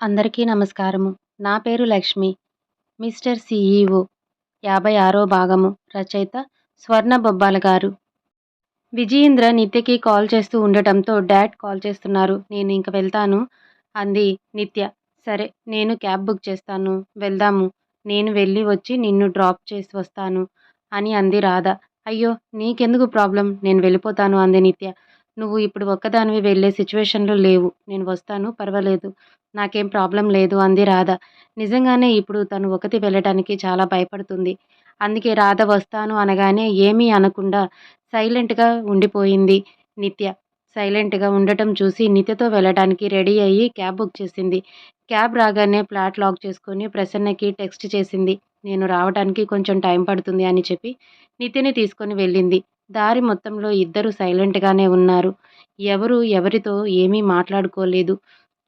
అందరికీ నమస్కారము. నా పేరు లక్ష్మి. మిస్టర్ సిఈఓ యాభై ఆరో భాగము. రచయిత స్వర్ణ బొబ్బాల గారు. విజయేంద్ర నిత్యకి కాల్ చేస్తూ ఉండటంతో డాడ్ కాల్ చేస్తున్నారు. నేను ఇంక వెళ్తాను. అంది నిత్య. సరే నేను క్యాబ్ బుక్ చేస్తాను. వెళ్దాము. నేను వెళ్ళి వచ్చి నిన్ను డ్రాప్ చేసి వస్తాను అని అంది రాధ. అయ్యో నీకెందుకు ప్రాబ్లం? నేను వెళ్ళిపోతాను అంది నిత్య. నువ్వు ఇప్పుడు ఒక్కదానివి వెళ్ళే సిచ్యువేషన్లో లేవు. నేను వస్తాను పర్వాలేదు. నాకేం ప్రాబ్లం లేదు అంది రాధ. నిజంగానే ఇప్పుడు తను ఒకటి వెళ్ళటానికి చాలా భయపడుతుంది. అందుకే రాధ వస్తాను అనగానే ఏమీ అనకుండా సైలెంట్గా ఉండిపోయింది నిత్య. సైలెంట్గా ఉండటం చూసి నిత్యతో వెళ్ళడానికి రెడీ అయ్యి క్యాబ్ బుక్ చేసింది. క్యాబ్ రాగానే ఫ్లాట్ లాక్ చేసుకొని ప్రసన్నకి టెక్స్ట్ చేసింది. నేను రావడానికి కొంచెం టైం పడుతుంది అని చెప్పి నిత్యని తీసుకొని వెళ్ళింది. దారి మొత్తంలో ఇద్దరు సైలెంట్గానే ఉన్నారు. ఎవరు ఎవరితో ఏమీ మాట్లాడుకోలేదు.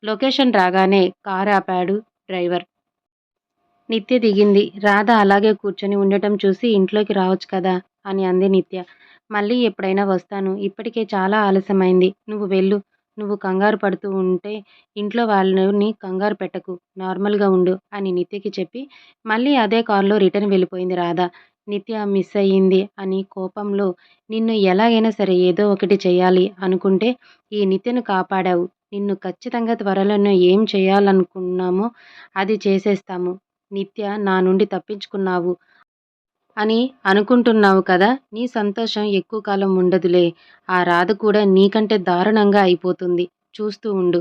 లొకేషన్ రాగానే కార్ ఆపాడు డ్రైవర్. నిత్య దిగింది. రాధ అలాగే కూర్చొని ఉండటం చూసి ఇంట్లోకి రావచ్చు కదా? అని అంది నిత్య. మళ్ళీ ఎప్పుడైనా వస్తాను. ఇప్పటికే చాలా ఆలస్యమైంది. నువ్వు వెళ్ళు. నువ్వు కంగారు పడుతూ ఉంటే ఇంట్లో వాళ్ళని కంగారు పెట్టకు. నార్మల్గా ఉండు అని నిత్యకి చెప్పి మళ్ళీ అదే కారులో రిటర్న్ వెళ్ళిపోయింది రాధ. నిత్య మిస్ అయ్యింది అని కోపంలో నిన్ను ఎలాగైనా సరే ఏదో ఒకటి చేయాలి అనుకుంటే ఈ నిత్యను కాపాడావు. నిన్ను ఖచ్చితంగా త్వరలోనే ఏం చేయాలనుకున్నామో అది చేసేస్తాము. నిత్య నా నుండి తప్పించుకున్నావు అని అనుకుంటున్నావు కదా నీ సంతోషం ఎక్కువ కాలం ఉండదులే. ఆ రాధ కూడా నీకంటే దారుణంగా అయిపోతుంది. చూస్తూ ఉండు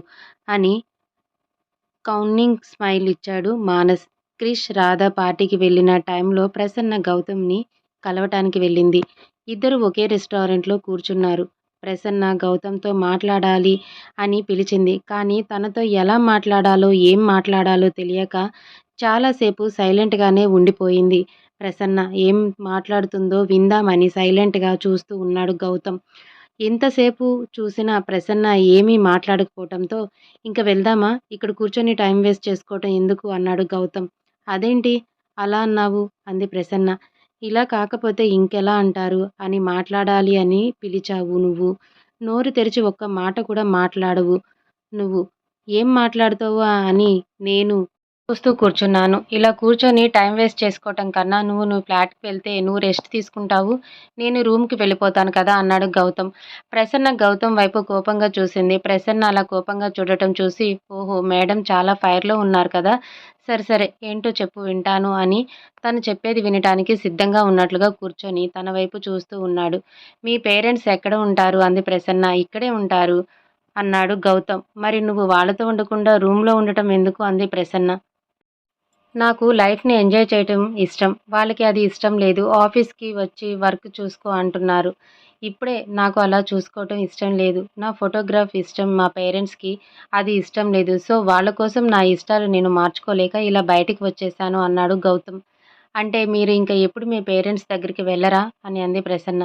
అని కౌన్నింగ్ స్మైల్ ఇచ్చాడు మానస్. క్రిష్ రాధ పార్టీకి వెళ్ళిన టైంలో ప్రసన్న గౌతమ్ని కలవటానికి వెళ్ళింది. ఇద్దరు ఒకే రెస్టారెంట్లో కూర్చున్నారు. ప్రసన్న గౌతమ్తో మాట్లాడాలి అని పిలిచింది. కానీ తనతో ఎలా మాట్లాడాలో ఏం మాట్లాడాలో తెలియక చాలాసేపు సైలెంట్గానే ఉండిపోయింది. ప్రసన్న ఏం మాట్లాడుతుందో విందామని సైలెంట్గా చూస్తూ ఉన్నాడు గౌతమ్. ఎంతసేపు చూసినా ప్రసన్న ఏమీ మాట్లాడకపోవటంతో ఇంక వెళ్దామా? ఇక్కడ కూర్చొని టైం వేస్ట్ చేసుకోవటం ఎందుకు? అన్నాడు గౌతమ్. అదేంటి? అలా అన్నావు? అంది ప్రసన్న. ఇలా కాకపోతే ఇంకెలా అంటారు? అని మాట్లాడాలి అని పిలిచావు నువ్వు. నోరు తెరిచి ఒక్క మాట కూడా మాట్లాడవు నువ్వు. ఏం మాట్లాడుతావు అని నేను చూస్తూ కూర్చున్నాను. ఇలా కూర్చొని టైం వేస్ట్ చేసుకోవటం కన్నా నువ్వు నువ్వు ఫ్లాట్కి వెళ్తే నువ్వు రెస్ట్ తీసుకుంటావు. నేను రూమ్కి వెళ్ళిపోతాను కదా అన్నాడు గౌతమ్. ప్రసన్న గౌతమ్ వైపు కోపంగా చూసింది. ప్రసన్న అలా కోపంగా చూడటం చూసి ఓహో మేడం చాలా ఫైర్లో ఉన్నారు కదా. సరే సరే ఏంటో చెప్పు వింటాను అని తను చెప్పేది వినటానికి సిద్ధంగా ఉన్నట్లుగా కూర్చొని తన వైపు చూస్తూ ఉన్నాడు. మీ పేరెంట్స్ ఎక్కడ ఉంటారు? అంది ప్రసన్న. ఇక్కడే ఉంటారు అన్నాడు గౌతమ్. మరి నువ్వు వాళ్ళతో ఉండకుండా రూమ్లో ఉండటం ఎందుకు? అంది ప్రసన్న. నాకు లైఫ్ని ఎంజాయ్ చేయటం ఇష్టం. వాళ్ళకి అది ఇష్టం లేదు. ఆఫీస్కి వచ్చి వర్క్ చూసుకో అంటున్నారు. ఇప్పుడే నాకు అలా చూసుకోవటం ఇష్టం లేదు. నా ఫోటోగ్రాఫ్ ఇష్టం మా పేరెంట్స్కి అది ఇష్టం లేదు. సో వాళ్ళ కోసం నా ఇష్టాలు నేను మార్చుకోలేక ఇలా బయటికి వచ్చేసాను అన్నాడు గౌతమ్. అంటే మీరు ఇంకా ఎప్పుడు మీ పేరెంట్స్ దగ్గరికి వెళ్ళరా? అని అంది ప్రసన్న.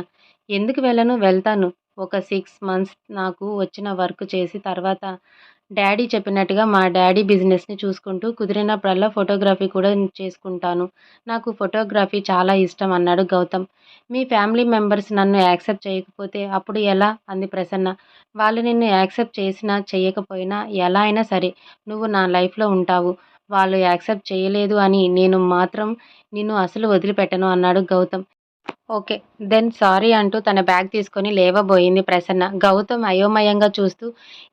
ఎందుకు వెళ్ళను? వెళ్తాను. ఒక సిక్స్ మంత్స్ నాకు వచ్చిన వర్క్ చేసి తర్వాత డాడీ చెప్పినట్టుగా మా డాడీ బిజినెస్ని చూసుకుంటూ కుదిరినప్పుడల్లా ఫోటోగ్రఫీ కూడా చేసుకుంటాను. నాకు ఫోటోగ్రఫీ చాలా ఇష్టం అన్నాడు గౌతమ్. మీ ఫ్యామిలీ మెంబర్స్ నన్ను యాక్సెప్ట్ చేయకపోతే అప్పుడు ఎలా? అంది ప్రసన్న. వాళ్ళు నిన్ను యాక్సెప్ట్ చేసినా చేయకపోయినా ఎలా అయినా సరే నువ్వు నా లైఫ్లో ఉంటావు. వాళ్ళు యాక్సెప్ట్ చేయలేదు అని నేను మాత్రం నిన్ను అసలు వదిలిపెట్టను అన్నాడు గౌతమ్. ఓకే. దెన్ సారీ అంటూ తన బ్యాగ్ తీసుకొని లేవబోయింది ప్రసన్న. గౌతమ్ అయోమయంగా చూస్తూ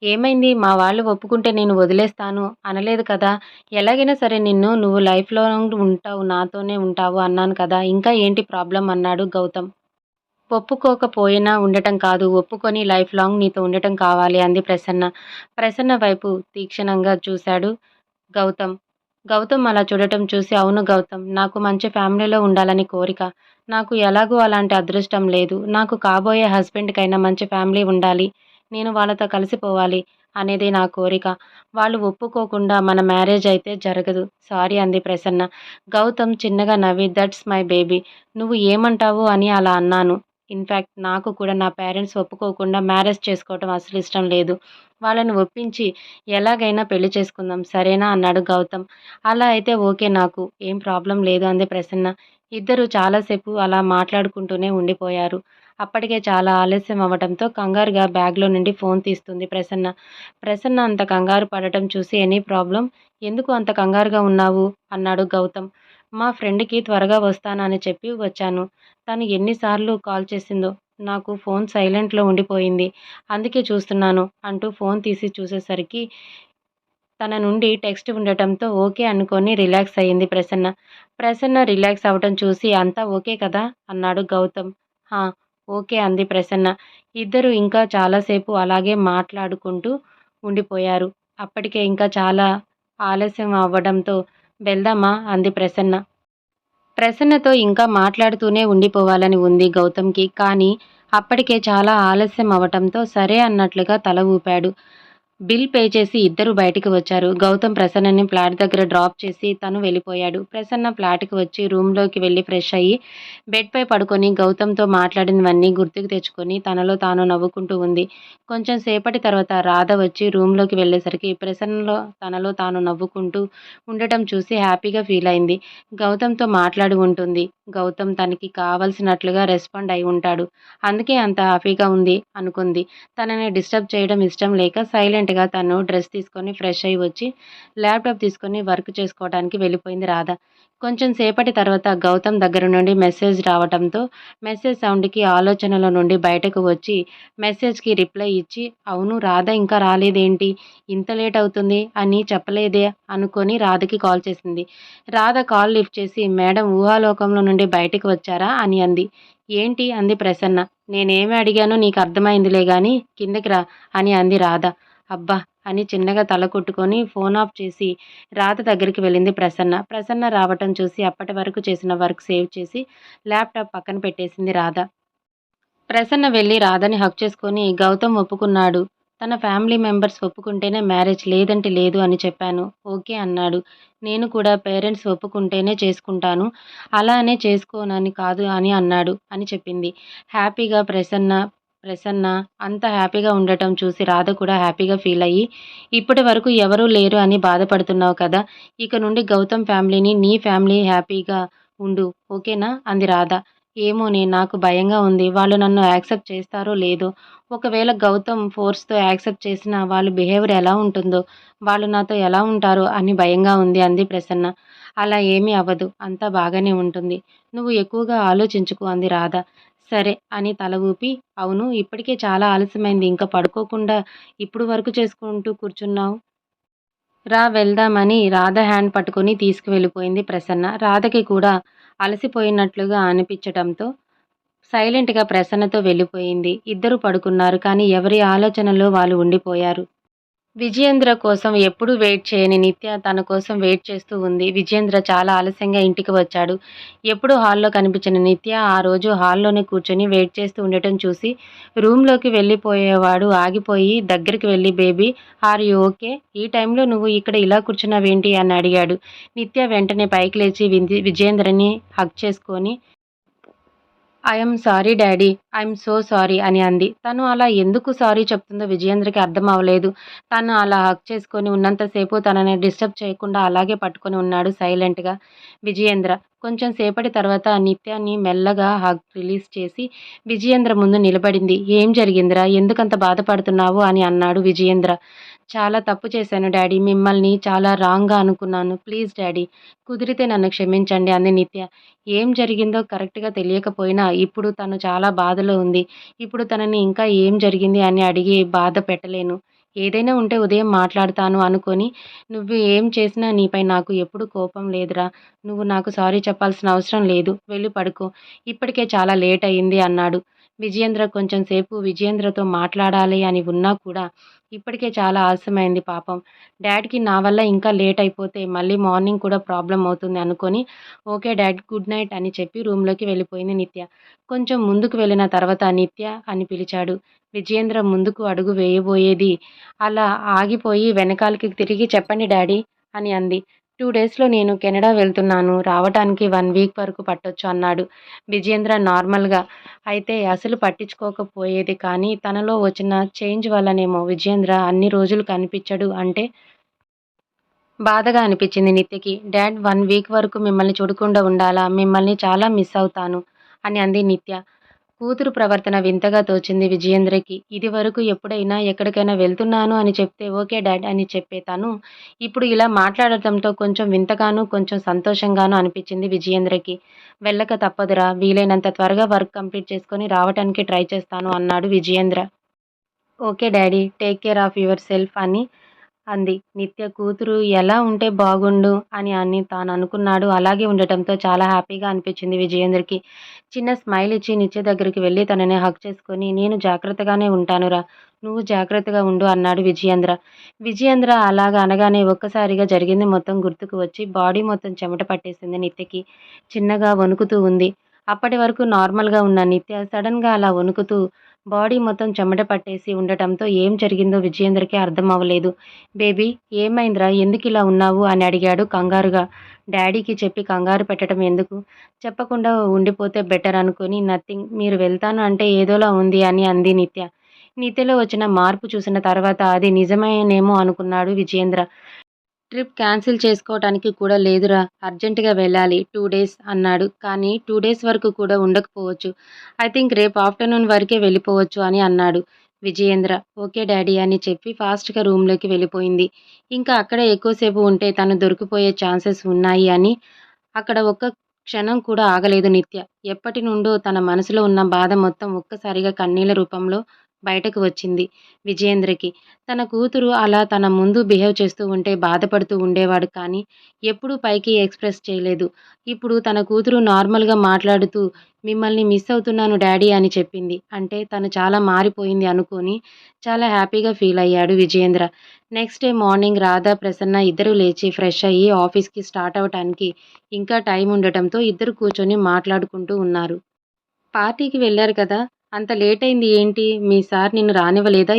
ఏమైంది? మా వాళ్ళు ఒప్పుకుంటే నేను వదిలేస్తాను. అనలేదు కదా. ఎలాగైనా సరే నిన్ను నువ్వు లైఫ్లో ఉంటావు నాతోనే ఉంటావు అన్నాను కదా. ఇంకా ఏంటి ప్రాబ్లం అన్నాడు గౌతమ్. ఒప్పుకోకపోయినా ఉండటం కాదు. ఒప్పుకొని లైఫ్ లాంగ్ నీతో ఉండటం కావాలి అంది ప్రసన్న. ప్రసన్న వైపు తీక్షణంగా చూశాడు గౌతమ్. గౌతమ్ అలా చూడటం చూసి అవును గౌతమ్ నాకు మంచి ఫ్యామిలీలో ఉండాలని కోరిక. నాకు ఎలాగూ అలాంటి అదృష్టం లేదు. నాకు కాబోయే హస్బెండ్కైనా మంచి ఫ్యామిలీ ఉండాలి. నేను వాళ్ళతో కలిసిపోవాలి అనేది నా కోరిక. వాళ్ళు ఒప్పుకోకుండా మన మ్యారేజ్ అయితే జరగదు. సారీ అంది ప్రసన్న. గౌతమ్ చిన్నగా నవ్వి దట్స్ మై బేబీ. నువ్వు ఏమంటావు? అని అలా అన్నాను. ఇన్ఫ్యాక్ట్ నాకు కూడా నా పేరెంట్స్ ఒప్పుకోకుండా మ్యారేజ్ చేసుకోవటం అసలు ఇష్టం లేదు. వాళ్ళని ఒప్పించి ఎలాగైనా పెళ్ళి చేసుకుందాం సరేనా? అన్నాడు గౌతమ్. అలా అయితే ఓకే నాకు ఏం ప్రాబ్లం లేదు అంది ప్రసన్న. ఇద్దరు చాలాసేపు అలా మాట్లాడుకుంటూనే ఉండిపోయారు. అప్పటికే చాలా ఆలస్యం అవ్వడంతో కంగారుగా బ్యాగ్లో నుండి ఫోన్ తీస్తుంది ప్రసన్న. ప్రసన్న అంత కంగారు పడటం చూసి ఎనీ ప్రాబ్లం? ఎందుకు అంత కంగారుగా ఉన్నావు? అన్నాడు గౌతమ్. మా ఫ్రెండ్కి త్వరగా వస్తానని చెప్పి వచ్చాను. తను ఎన్నిసార్లు కాల్ చేసిందో నాకు ఫోన్ సైలెంట్లో ఉండిపోయింది. అందుకే చూస్తున్నాను అంటూ ఫోన్ తీసి చూసేసరికి తన నుండి టెక్స్ట్ ఉండటంతో ఓకే అనుకొని రిలాక్స్ అయ్యింది ప్రసన్న. ప్రసన్న రిలాక్స్ అవ్వటం చూసి అంతా ఓకే కదా? అన్నాడు గౌతమ్. హా ఓకే అంది ప్రసన్న. ఇద్దరు ఇంకా చాలాసేపు అలాగే మాట్లాడుకుంటూ ఉండిపోయారు. అప్పటికే ఇంకా చాలా ఆలస్యం అవ్వడంతో వెళ్దామా? అంది ప్రసన్న. ప్రసన్నతో ఇంకా మాట్లాడుతూనే ఉండిపోవాలని ఉంది గౌతమ్కి. కానీ అప్పటికే చాలా ఆలస్యం అవటంతో సరే అన్నట్లుగా తల ఊపాడు. బిల్ పే చేసి ఇద్దరు బయటికి వచ్చారు. గౌతమ్ ప్రసన్నని ఫ్లాట్ దగ్గర డ్రాప్ చేసి తను వెళ్ళిపోయాడు. ప్రసన్న ఫ్లాట్కి వచ్చి రూమ్లోకి వెళ్ళి ఫ్రెష్ అయ్యి బెడ్పై పడుకొని గౌతమ్తో మాట్లాడినవన్నీ గుర్తుకు తెచ్చుకొని తనలో తాను నవ్వుకుంటూ ఉంది. కొంచెం సేపటి తర్వాత రాధ వచ్చి రూమ్లోకి వెళ్ళేసరికి ప్రసన్నలో తనలో తాను నవ్వుకుంటూ ఉండటం చూసి హ్యాపీగా ఫీల్ అయింది. గౌతమ్తో మాట్లాడి ఉంటుంది. గౌతమ్ తనకి కావలసినట్లుగా రెస్పాండ్ అయి ఉంటాడు. అందుకే అంత హ్యాపీగా ఉంది అనుకుంది. తనని డిస్టర్బ్ చేయడం ఇష్టం లేక సైలెంట్ సైలెంట్గా తను డ్రెస్ తీసుకొని ఫ్రెష్ అయ్యి వచ్చి ల్యాప్టాప్ తీసుకొని వర్క్ చేసుకోవడానికి వెళ్ళిపోయింది రాధ. కొంచెం సేపటి తర్వాత గౌతమ్ దగ్గర నుండి మెసేజ్ రావడంతో మెసేజ్ సౌండ్కి ఆలోచనల నుండి బయటకు వచ్చి మెసేజ్కి రిప్లై ఇచ్చి అవును రాధ ఇంకా రాలేదేంటి? ఇంత లేట్ అవుతుంది అని చెప్పలేదే? అనుకొని రాధకి కాల్ చేసింది. రాధ కాల్ లిఫ్ట్ చేసి మేడం ఊహాలోకంలో నుండి బయటకు వచ్చారా? అని అంది. ఏంటి? అంది ప్రసన్న. నేనేమి అడిగానో నీకు అర్థమైందిలే కానీ కిందకి రా అని అంది రాధ. అబ్బా అని చిన్నగా తల కొట్టుకొని ఫోన్ ఆఫ్ చేసి రాధ దగ్గరికి వెళ్ళింది ప్రసన్న. ప్రసన్న రావటం చూసి అప్పటి వరకు చేసిన వర్క్ సేవ్ చేసి ల్యాప్టాప్ పక్కన పెట్టేసింది రాధ. ప్రసన్న వెళ్ళి రాధని హక్ చేసుకొని గౌతమ్ ఒప్పుకున్నాడు. తన ఫ్యామిలీ మెంబర్స్ ఒప్పుకుంటేనే మ్యారేజ్ లేదంటే లేదు అని చెప్పాను. ఓకే అన్నాడు. నేను కూడా పేరెంట్స్ ఒప్పుకుంటేనే చేసుకుంటాను. అలానే చేసుకోనని కాదు అని అన్నాడు అని చెప్పింది. హ్యాపీగా ప్రసన్న ప్రసన్న అంత హ్యాపీగా ఉండటం చూసి రాధ కూడా హ్యాపీగా ఫీల్ అయ్యి ఇప్పటి వరకు ఎవరూ లేరు అని బాధపడుతున్నావు కదా ఇక నుండి గౌతమ్ ఫ్యామిలీని నీ ఫ్యామిలీ హ్యాపీగా ఉండు ఓకేనా? అంది రాధ. ఏమోనే నాకు భయంగా ఉంది. వాళ్ళు నన్ను యాక్సెప్ట్ చేస్తారో లేదో? ఒకవేళ గౌతమ్ ఫోర్స్తో యాక్సెప్ట్ చేసిన వాళ్ళ బిహేవియర్ ఎలా ఉంటుందో వాళ్ళు నాతో ఎలా ఉంటారో అని భయంగా ఉంది అంది ప్రసన్న. అలా ఏమీ అవ్వదు. అంతా బాగానే ఉంటుంది. నువ్వు ఎక్కువగా ఆలోచించుకో అంది రాధ. సరే అని తల ఊపి అవును ఇప్పటికే చాలా ఆలస్యమైంది. ఇంకా పడుకోకుండా ఇప్పుడు వరకు చేసుకుంటూ కూర్చున్నావు? రా వెళ్దామని రాధ హ్యాండ్ పట్టుకొని తీసుకువెళ్ళిపోయింది ప్రసన్న. రాధకి కూడా అలసిపోయినట్లుగా అనిపించటంతో సైలెంట్గా ప్రసన్నతో వెళ్ళిపోయింది. ఇద్దరు పడుకున్నారు కానీ ఎవరి ఆలోచనలో వాళ్ళు ఉండిపోయారు. విజయేంద్ర కోసం ఎప్పుడూ వెయిట్ చేయని నిత్య తన కోసం వెయిట్ చేస్తూ ఉంది. విజయేంద్ర చాలా ఆలస్యంగా ఇంటికి వచ్చాడు. ఎప్పుడు హాల్లో కనిపించిన నిత్య ఆ రోజు హాల్లోనే కూర్చొని వెయిట్ చేస్తూ ఉండటం చూసి రూమ్లోకి వెళ్ళిపోయేవాడు ఆగిపోయి దగ్గరికి వెళ్ళి బేబీ ఆర్ యూ ఓకే? ఈ టైంలో నువ్వు ఇక్కడ ఇలా కూర్చున్నావేంటి? అని అడిగాడు. నిత్య వెంటనే పైకి లేచి విజేంద్రని విజయేంద్రని హక్ చేసుకొని I'm sorry daddy I'm so sorry అని అంది. తను అలా ఎందుకు సారీ చెప్తుందో విజయేంద్రకి అర్థం అవ్వలేదు. తను అలా హక్ చేసుకొని ఉన్నంతసేపు తనని డిస్టర్బ్ చేయకుండా అలాగే పట్టుకొని ఉన్నాడు సైలెంట్గా విజయేంద్ర కొంచెం సేపటి తర్వాత నిత్యాన్ని మెల్లగా హగ్ రిలీజ్ చేసి విజయేంద్ర ముందు నిలబడింది. ఏం జరిగిందిరా? ఎందుకంత బాధపడుతున్నావు? అని అన్నాడు విజయేంద్ర. చాలా తప్పు చేశాను డాడీ. మిమ్మల్ని చాలా రాంగ్గా అనుకున్నాను. ప్లీజ్ డాడీ కుదిరితే నన్ను క్షమించండి అంది నిత్య. ఏం జరిగిందో కరెక్ట్గా తెలియకపోయినా ఇప్పుడు తను చాలా బాధలో ఉంది. ఇప్పుడు తనని ఇంకా ఏం జరిగింది అని అడిగి బాధ పెట్టలేను. ఏదైనా ఉంటే ఉదయం మాట్లాడతాను అనుకొని నువ్వు ఏం చేసినా నీపై నాకు ఎప్పుడు కోపం లేదురా. నువ్వు నాకు సారీ చెప్పాల్సిన అవసరం లేదు. వెళ్ళి పడుకో. ఇప్పటికే చాలా లేట్ అయింది అన్నాడు. విజయేంద్ర కొంచెం సేపు విజయేంద్రతో మాట్లాడాలి అని ఉన్నా కూడా ఇప్పటికే చాలా ఆలస్యమైంది పాపం. డాడ్కి నా వల్ల ఇంకా లేట్ అయిపోతే మళ్ళీ మార్నింగ్ కూడా ప్రాబ్లం అవుతుంది అనుకొని ఓకే డాడ్ గుడ్ నైట్ అని చెప్పి రూమ్లోకి వెళ్ళిపోయింది నిత్య. కొంచెం ముందుకు వెళ్ళిన తర్వాత నిత్య అని పిలిచాడు. విజయేంద్ర ముందుకు అడుగు వేయబోయేది. అలా ఆగిపోయి వెనకాలకి తిరిగి చెప్పండి డాడీ అని అంది. టూ డేస్లో నేను కెనడా వెళ్తున్నాను. రావడానికి వన్ వీక్ వరకు పట్టొచ్చు అన్నాడు విజేంద్ర నార్మల్గా. అయితే అసలు పట్టించుకోకపోయేది కానీ తనలో వచ్చిన చేంజ్ వల్లనేమో విజేంద్ర అన్ని రోజులు కనిపించడు అంటే బాధగా అనిపించింది నిత్యకి. డాడ్ వన్ వీక్ వరకు మిమ్మల్ని చూడకుండా ఉండాలా? మిమ్మల్ని చాలా మిస్ అవుతాను అని అంది నిత్య. కూతురు ప్రవర్తన వింతగా తోచింది విజయేంద్రకి. ఇదివరకు ఎప్పుడైనా ఎక్కడికైనా వెళ్తున్నాను అని చెప్తే ఓకే డాడ్ అని చెప్పే తను ఇప్పుడు ఇలా మాట్లాడటంతో కొంచెం వింతగానూ, కొంచెం సంతోషంగానూ అనిపించింది విజయేంద్రకి. వెళ్ళక తప్పదురా! వీలైనంత త్వరగా వర్క్ కంప్లీట్ చేసుకొని రావటానికి ట్రై చేస్తాను అన్నాడు Vijayendra. Okay daddy! Take care of yourself అని అంది నిత్య. కూతురు ఎలా ఉంటే బాగుండు అని అని తాను అనుకున్నాడు అలాగే ఉండటంతో చాలా హ్యాపీగా అనిపించింది విజయేంద్రకి. చిన్న స్మైల్ ఇచ్చి నిత్య దగ్గరికి వెళ్ళి తనని హక్ చేసుకొని నేను జాగ్రత్తగానే ఉంటానురా! నువ్వు జాగ్రత్తగా ఉండు అన్నాడు విజయేంద్ర. విజయేంద్ర అలాగ అనగానే ఒక్కసారిగా జరిగింది మొత్తం గుర్తుకు వచ్చి బాడీ మొత్తం చెమట పట్టేసింది నిత్యకి. చిన్నగా వణుకుతూ ఉంది. అప్పటి వరకు నార్మల్గా ఉన్న నిత్య సడన్గా అలా వణుకుతూ బాడీ మొత్తం చెమట పట్టేసి ఉండటంతో ఏం జరిగిందో విజయేంద్రకి అర్థం అవ్వలేదు. బేబీ ఏమైందిరా? ఇలా ఉన్నావు? అని అడిగాడు కంగారుగా. డాడీకి చెప్పి కంగారు పెట్టడం ఎందుకు? చెప్పకుండా ఉండిపోతే బెటర్ అనుకుని నథింగ్ మీరు వెళ్తాను అంటే ఏదోలా ఉంది అని అంది నిత్య. నిత్యలో వచ్చిన మార్పు చూసిన తర్వాత అది నిజమేనేమో అనుకున్నాడు విజయేంద్ర. ట్రిప్ క్యాన్సిల్ చేసుకోవటానికి కూడా లేదురా! అర్జెంటుగా వెళ్ళాలి. టూ డేస్ అన్నాడు. కానీ టూ డేస్ వరకు కూడా ఉండకపోవచ్చు. ఐ థింక్ రేపు ఆఫ్టర్నూన్ వరకే వెళ్ళిపోవచ్చు అని అన్నాడు విజయేంద్ర. ఓకే డాడీ అని చెప్పి ఫాస్ట్గా రూంలోకి వెళ్ళిపోయింది. ఇంకా అక్కడ ఎక్కువసేపు ఉంటే తను దొరికిపోయే ఛాన్సెస్ ఉన్నాయి అని అక్కడ ఒక్క క్షణం కూడా ఆగలేదు నిత్య. ఎప్పటి నుండో తన మనసులో ఉన్న బాధ మొత్తం ఒక్కసారిగా కన్నీళ్ళ రూపంలో బయటకు వచ్చింది విజయేంద్రకి. తన కూతురు అలా తన ముందు బిహేవ్ చేస్తూ ఉంటే బాధపడుతూ ఉండేవాడు కానీ ఎప్పుడూ పైకి ఎక్స్ప్రెస్ చేయలేదు. ఇప్పుడు తన కూతురు నార్మల్గా మాట్లాడుతూ మిమ్మల్ని మిస్ అవుతున్నాను డాడీ అని చెప్పింది. అంటే తను చాలా మారిపోయింది అనుకొని చాలా హ్యాపీగా ఫీల్ అయ్యాడు Vijayendra. Next day morning Radha, Prasanna ఇద్దరూ లేచి ఫ్రెష్ అయ్యి ఆఫీస్కి స్టార్ట్ అవటానికి ఇంకా టైం ఉండటంతో ఇద్దరు కూర్చొని మాట్లాడుకుంటూ ఉన్నారు. పార్టీకి వెళ్ళారు కదా! అంత లేట్ అయింది ఏంటి? మీ సార్ నిన్ను రానివ్వలేదా